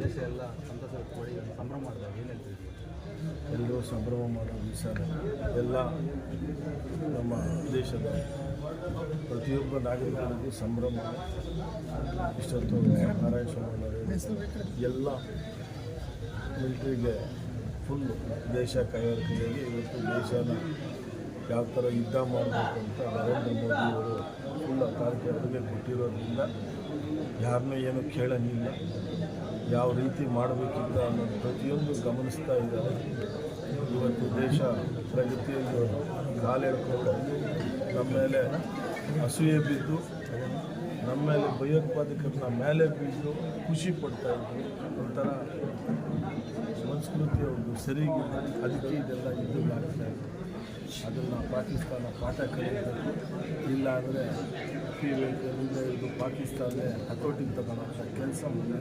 ದೇಶ ಎಲ್ಲ ಸಂಭ್ರಮ ಎಲ್ಲರೂ ಸಂಭ್ರಮ ಮಾಡೋ ವಿಚಾರ. ಎಲ್ಲ ನಮ್ಮ ದೇಶದ ಪ್ರತಿಯೊಬ್ಬ ನಾಗರಿಕರಿಗೂ ಸಂಭ್ರಮ. ಇಷ್ಟೊತ್ತು ನಾರಾಯಣ ಸ್ವಾಮಿ ಎಲ್ಲ ಮಿಲಿಟ್ರಿಗೆ ಫುಲ್ ದೇಶ ಕೈಗಾರಿಕೆಯಲ್ಲಿ ಇವತ್ತು ದೇಶನ ಯಾವ ಥರ ಯುದ್ಧ ಮಾಡಬೇಕು ಅಂತ ನರೇಂದ್ರ ಮೋದಿಯವರು ಫುಲ್ ಅವರಿಗೆ ಕೊಟ್ಟಿರೋದ್ರಿಂದ ಯಾರನ್ನೂ ಏನು ಕೇಳೋಂಗಿಲ್ಲ ಯಾವ ರೀತಿ ಮಾಡಬೇಕಿಲ್ಲ ಅನ್ನೋದು ಪ್ರತಿಯೊಂದು ಗಮನಿಸ್ತಾ ಇದ್ದಾರೆ. ಇವತ್ತು ದೇಶ ಪ್ರಗತಿಯಲ್ಲಿ ಕಾಲೆಡ್ಕೊಂಡು ನಮ್ಮ ಮೇಲೆ ಅಸೂಯೆ ಬಿದ್ದು, ನಮ್ಮ ಮೇಲೆ ಭಯೋತ್ಪಾದಕರನ್ನ ಮೇಲೆ ಬಿದ್ದು ಖುಷಿ ಪಡ್ತಾ ಇದ್ರು. ಒಂಥರ ಸಂಸ್ಕೃತಿ ಒಂದು ಸರಿಗಿಲ್ಲ ಅದಕ್ಕೆ ಇದೆಲ್ಲ ಯುದ್ಧಗಳಾಗ್ತಾ ಇದೆ ಅದನ್ನು ಪಾಕಿಸ್ತಾನ ಪಾಠ ಕಲಿಯಬೇಕು. ಇಲ್ಲ ಅಂದರೆ ಇದು ಪಾಕಿಸ್ತಾನ ಹತೋಟಿಗೆ ತಗೊಳ್ಳೋ ಕೆಲಸ ಮುಂದೆ